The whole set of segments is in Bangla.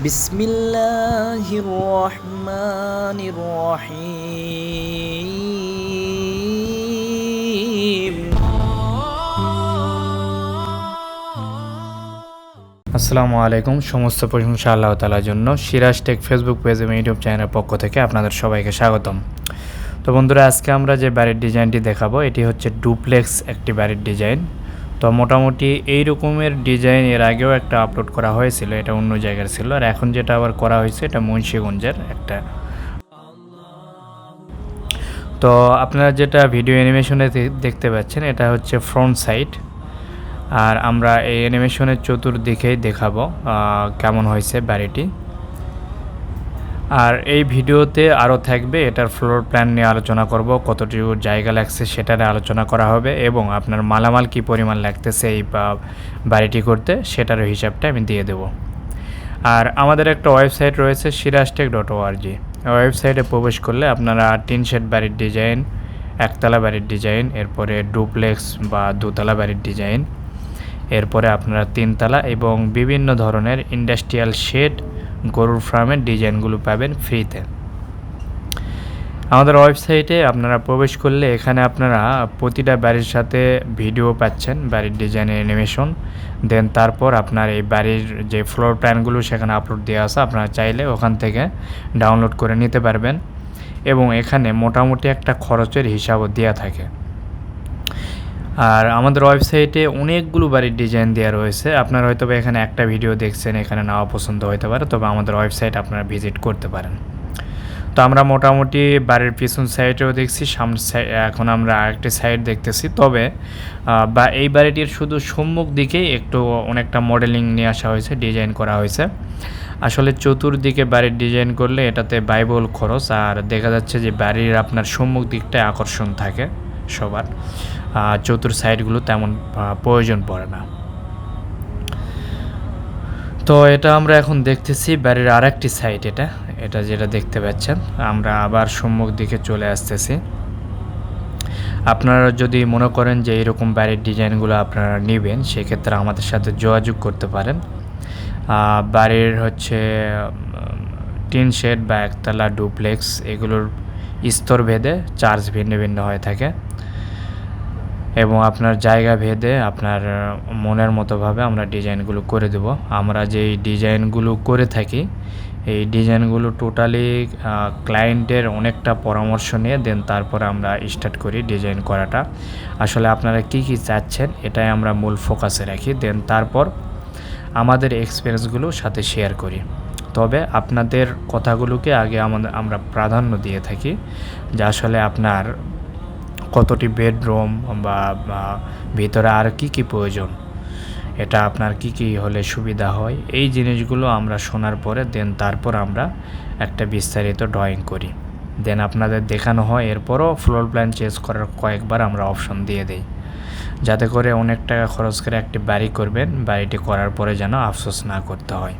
বিসমিল্লাহির আসসালামু আলাইকুম। সমস্ত প্রশংসা আল্লাহ তালার জন্য। সিরাজ টেক ফেসবুক পেজ এবং ইউটিউব চ্যানেলের পক্ষ থেকে আপনাদের সবাইকে স্বাগতম। তো বন্ধুরা, আজকে আমরা যে বাড়ির ডিজাইনটি দেখাবো, এটি হচ্ছে ডুপ্লেক্স একটি বাড়ির ডিজাইন। তো মোটামুটি এই রকমের ডিজাইন এর আগেও একটা আপলোড করা হয়েছিল, এটা অন্য জায়গার ছিল। আর এখন যেটা আবার করা হয়েছে, এটা মুন্সীগঞ্জের একটা। তো আপনারা যেটা ভিডিও অ্যানিমেশনে দেখতে পাচ্ছেন, এটা হচ্ছে ফ্রন্ট সাইড আর আমরা এই অ্যানিমেশনের চতুর্দিকেই দেখাবো কেমন হয়েছে বাড়িটি। আর এই ভিডিওতে আরও থাকবে, এটার ফ্লোর প্ল্যান নিয়ে আলোচনা করব কতটুকু জায়গা লাগছে সেটা নিয়ে আলোচনা করা হবে এবং আপনার মালামাল কী পরিমাণ লাগতেছে এই বাড়িটি করতে সেটার হিসাবটা আমি দিয়ে দেব। আর আমাদের একটা ওয়েবসাইট রয়েছে সিরাজটেক ডট ওআরজি ওয়েবসাইটে প্রবেশ করলে আপনারা টিন শেড বাড়ির ডিজাইন, একতলা বাড়ির ডিজাইন, এরপরে ডুপ্লেক্স বা দুতলা বাড়ির ডিজাইন, এরপরে আপনারা তিনতলা এবং বিভিন্ন ধরনের ইন্ডাস্ট্রিয়াল শেড গরুর ফার্মের ডিজাইনগুলো পাবেন ফ্রিতে আমাদের ওয়েবসাইটে আপনারা প্রবেশ করলে এখানে আপনারা প্রতিটা বাড়ির সাথে ভিডিও পাচ্ছেন, বাড়ির ডিজাইনের অ্যানিমেশন দেন তারপর আপনার এই বাড়ির যে ফ্লোর প্ল্যানগুলো সেখানে আপলোড দেওয়া আছে, আপনারা চাইলে ওখান থেকে ডাউনলোড করে নিতে পারবেন। এবং এখানে মোটামুটি একটা খরচের হিসাবও দেওয়া থাকে। আর আমাদের ওয়েবসাইটে অনেকগুলো বাড়ির ডিজাইন দেওয়া রয়েছে। আপনারা হয়তো এখানে একটা ভিডিও দেখছেন, এখানে নেওয়া পছন্দ হতে পারে, তবে আমাদের ওয়েবসাইট আপনারা ভিজিট করতে পারেন। তো আমরা মোটামুটি বাড়ির পিছন সাইডেও দেখছি, সামনে এখন আমরা আরেকটি সাইড দেখতেছি। তবে বা এই বাড়িটির শুধু সম্মুখ দিকেই একটু অনেকটা মডেলিং নিয়ে আসা হয়েছে, ডিজাইন করা হয়েছে। আসলে চতুর্দিকে বাড়ির ডিজাইন করলে এটাতে বাইবল খরচ, আর দেখা যাচ্ছে যে বাড়ির আপনার সম্মুখ দিকটায় আকর্ষণ থাকে। সবার। চতুর সাইডগুলো তেমন প্রয়োজন পড়ে না। তো এটা আমরা এখন দেখতেছি বাড়ির আরেকটি সাইড এটা এটা যেটা দেখতে পাচ্ছেন। আমরা আবার সম্মুখ দিকে চলে আসতেছি। আপনারা যদি মনে করেন যে এরকম বাড়ির ডিজাইনগুলো আপনারা নেবেন, সেক্ষেত্রে আমাদের সাথে যোগাযোগ করতে পারেন। বাড়ির হচ্ছে টিন শেড বা একতলা ডুপ্লেক্স, এগুলোর স্তর ভেদে চার্জ ভিন্ন ভিন্ন হয়ে থাকে। এবং আপনার জায়গা ভেদে আপনার মনের মতোভাবে আমরা ডিজাইনগুলো করে দেব। আমরা যেই ডিজাইনগুলো করে থাকি, এই ডিজাইনগুলো টোটালি ক্লায়েন্টের অনেকটা পরামর্শ নিয়ে দেন তারপরে আমরা স্টার্ট করি ডিজাইন করাটা। আসলে আপনারা কি কি চাচ্ছেন এটাই আমরা মূল ফোকাসে রাখি। দেন তারপর আমাদের এক্সপিরিয়েন্সগুলো সাথে শেয়ার করি। তবে আপনাদের কথাগুলোকে আগে আমাদের, আমরা প্রাধান্য দিয়ে থাকি যে আসলে আপনার কতটি বেডরুম বা ভিতরে আর কি কি প্রয়োজন? এটা আপনার কি কি হলে সুবিধা হয়? এই জিনিসগুলো আমরা শোনার পরে, দেন তারপর আমরা একটা বিস্তারিত ড্রয়িং করি। দেন আপনাদের দেখানো হয়, এরপরও ফ্লোর প্ল্যান চেঞ্জ করার কয়েকবার আমরা অপশন দিয়ে দেই। যাতে করে অনেক টাকা খরচ করে একটি বাড়ি করবেন, বাড়িটি করার পরে যেন আফসোস না করতে হয়।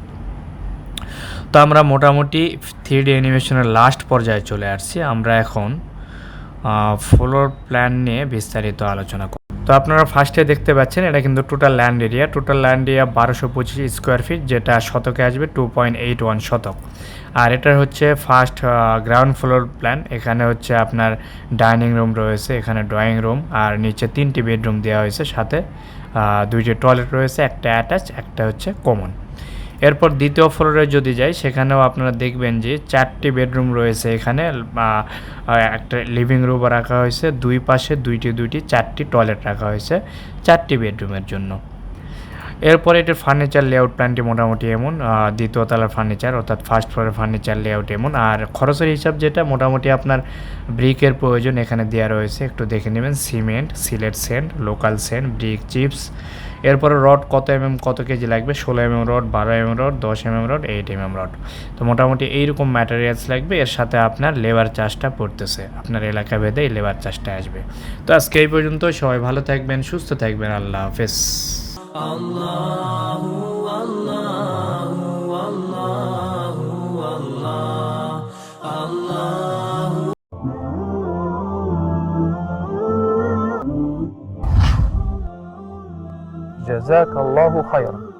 তো আমরা মোটামুটি থ্রি ডি অ্যানিমেশনের লাস্ট পর্যায়ে চলে আসছি। আমরা এখন ফ্লোর প্ল্যান নিয়ে বিস্তারিত আলোচনা করব। তো আপনারা ফার্স্টে দেখতে পাচ্ছেন, এটা কিন্তু total land area total land area বারোশো পঁচিশ স্কোয়ার ফিট যেটা শতকে আসবে টু পয়েন্ট এইট ওয়ান শতক। আর এটা হচ্ছে ফার্স্ট গ্রাউন্ড ফ্লোর প্ল্যান এখানে হচ্ছে আপনার ডাইনিং রুম রয়েছে, এখানে ড্রয়িং রুম আর নিচে তিনটি বেডরুম দেওয়া হয়েছে, সাথে দুইটি টয়লেট রয়েছে, একটা অ্যাটাচ একটা হচ্ছে কমন এরপর দ্বিতীয় ফ্লোরে যদি যাই, সেখানেও আপনারা দেখবেন যে চারটি বেডরুম রয়েছে এখানে। একটা লিভিং রুম রাখা হয়েছে। দুই পাশে দুইটি দুইটি, চারটি টয়লেট রাখা হয়েছে চারটি বেডরুমের জন্য। এরপরে এটির ফার্নিচার লেআউট প্ল্যানটি মোটামুটি এমন। দ্বিতীয় তলার ফার্নিচার অর্থাৎ ফার্স্ট ফ্লোরের ফার্নিচার লেআউট এমন। আর খরচের হিসাব যেটা, মোটামুটি আপনার ব্রিকের প্রয়োজন এখানে দেওয়া রয়েছে। একটু দেখে নেবেন cement Sylhet sand local sand brick chips এরপরে রড কত এম এম কত কেজি লাগবে? ষোলো এম এম রড, বারো এম এম রড, দশ M M rod, eight M M rod. তো মোটামুটি এইরকম ম্যাটেরিয়ালস লাগবে। এর সাথে আপনার লেবার চার্জটা পড়তেছে। আপনার এলাকা ভেদে এই লেবার চার্জটা আসবে। তো আজকে এই পর্যন্ত সবাই ভালো থাকবেন, সুস্থ থাকবেন। আল্লাহ হাফেজ। جزاك الله خيرا.